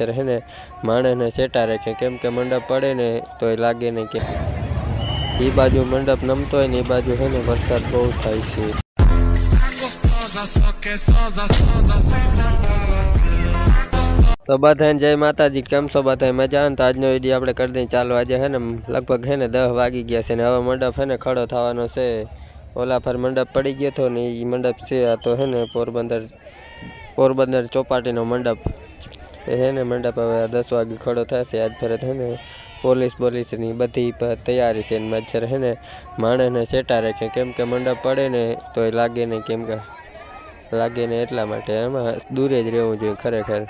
ને, માણસને સેટા રાખે. કેમ કે મંડપ પડે ને તો એ લાગે નહીં કે એ બાજુ મંડપ નમતો હોય ને એ બાજુ હે ને, વરસાદ બહુ થાય છે. તો બધાને જય માતાજી, કેમ છો બધા મજા ને? તો આજનો વીડિયો આપણે કરી દઈએ. ચાલો, આજે હે ને, લગભગ હે ને દસ વાગી ગયા છે ને, હવે મંડપ હે ને, ખડો થવાનો છે. ઓલા પર મંડપ પડી ગયો હતો ને એ મંડપ છે, આ તો હે ને, પોરબંદર પોરબંદર ચોપાટીનો મંડપ. હે ને મંડપ હવે દસ વાગે ખડો થશે. આજ ફરત હે ને પોલીસ પોલીસની બધી તૈયારી છે મચ્છર હે ને માણસને સેટા રાખે. કેમ કે મંડપ પડે ને તો એ લાગે નહીં કેમ કે લાગે ને એટલા માટે. એમાં દૂરે જ રહેવું જોઈએ ખરેખર.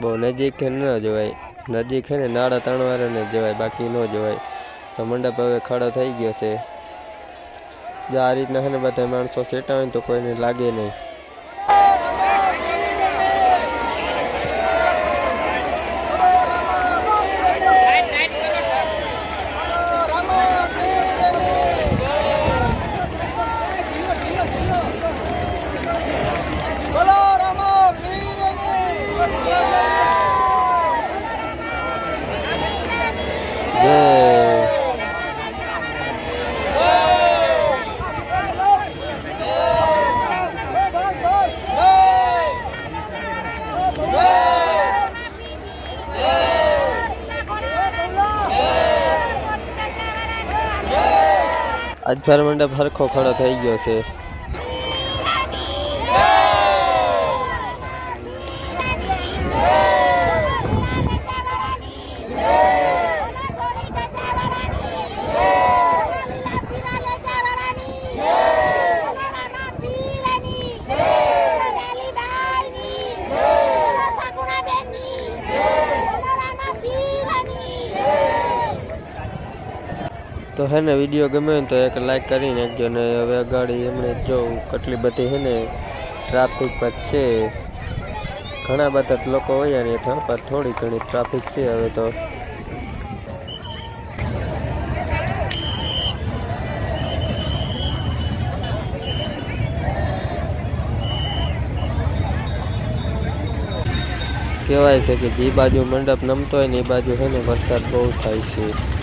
બહુ નજીક ન જોવાય. નજીક છે ને નાળા ત્રણવાળાને જ જવાય, બાકી ન જોવાય. તો મંડપ હવે ખડો થઈ ગયો છે. જો આ રીતના છે ને બધા માણસો સેટા હોય તો કોઈને લાગે નહીં. આજ ફેર મંડપ હરખો ખડો થઈ ગયો છે. તો હે ને વીડિયો ગમે ને તો એક લાઈક કરી નાખજો ને હવે ગાડી એમણે જો કેટલી બધી હે ને ટ્રાફિક પર છે. ઘણા બધા લોકો હોય ને પર થોડી ઘણી ટ્રાફિક છે હવે તો. કહેવાય છે કે જે બાજુ મંડપ નમતો હોય ને એ બાજુ છે ને વરસાદ બહુ થાય છે.